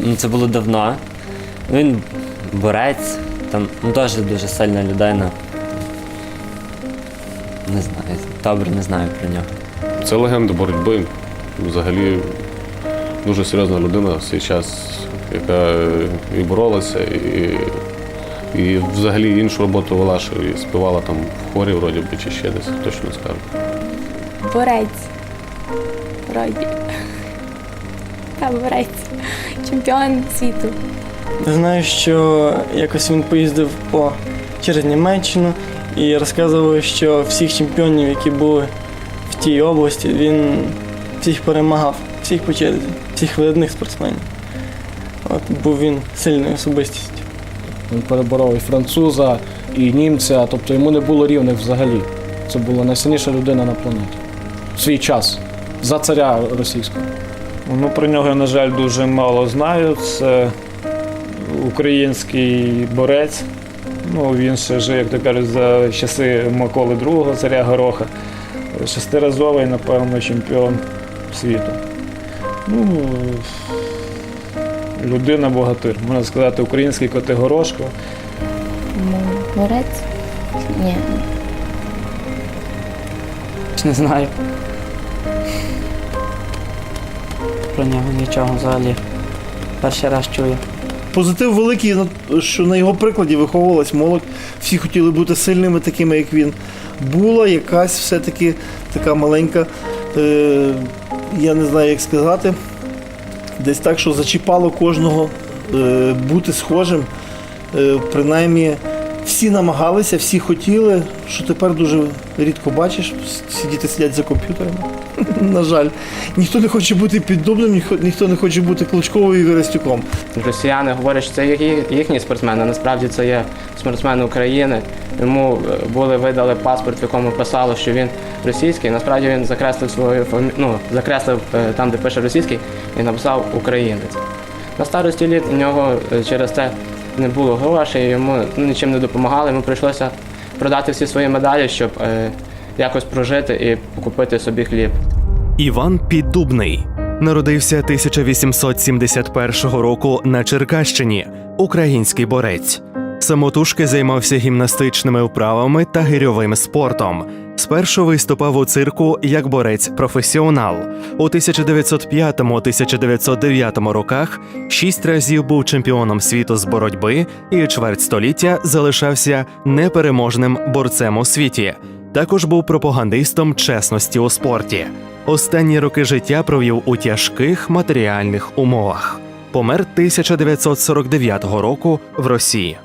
Ну, це було давно. Він борець, там ну, теж дуже сильна людина. Не знаю, добре не знаю про нього. Це легенда боротьби. Взагалі дуже серйозна людина в свій час, яка і боролася, і, і взагалі іншу роботу вела, що і співала там в хорі, вроді би, чи ще десь, точно не скажу. Борець. Вроді. Та борець. Чемпіон світу. Знаю, що якось він поїздив по через Німеччину і розказував, що всіх чемпіонів, які були в тій області, він всіх перемагав, всіх по черзі, всіх видатних спортсменів. От був він сильною особистістю. Він переборов і француза, і німця, тобто йому не було рівних взагалі. Це була найсильніша людина на планеті. В свій час. За царя російського. Ну, про нього, на жаль, дуже мало знаю. Це український борець. Ну, він ще жив, як то кажуть, за часи Миколи II, царя Гороха. Шестиразовий, напевно, чемпіон світу. Ну, людина богатир. Можна сказати, український Котигорошко. Ну, борець? Ні. Не знаю. Про нього нічого взагалі. Перший раз чую. Позитив великий, що на його прикладі виховувалась молодь. Всі хотіли бути сильними, такими, як він. Була якась все-таки така маленька, е, я не знаю, як сказати, десь так, що зачіпало кожного е, бути схожим. Е, принаймні, всі намагалися, всі хотіли, що тепер дуже рідко бачиш, всі діти сидять за комп'ютерами. На жаль, ніхто не хоче бути піддубним, ніхто, не хоче бути Кличковою і Вірастюком. Росіяни говорять, що це їхні спортсмени, насправді це є спортсмен України. Йому е, були видали паспорт, в якому писало, що він російський. Насправді він закреслив свою ну, закреслив е, там, де пише російський, і написав українець. На старості літ у нього е, через це не було грошей, йому ну, нічим не допомагали. Йому прийшлося продати всі свої медалі, щоб е, якось прожити і купити собі хліб. Іван Піддубний народився 1871 року на Черкащині, український борець. Самотужки займався гімнастичними вправами та гирьовим спортом. Спершу виступав у цирку як борець-професіонал. У 1905-1909 роках шість разів був чемпіоном світу з боротьби і чверть століття залишався непереможним борцем у світі. Також був пропагандистом чесності у спорті. Останні роки життя провів у тяжких матеріальних умовах. Помер 1949 року в Росії.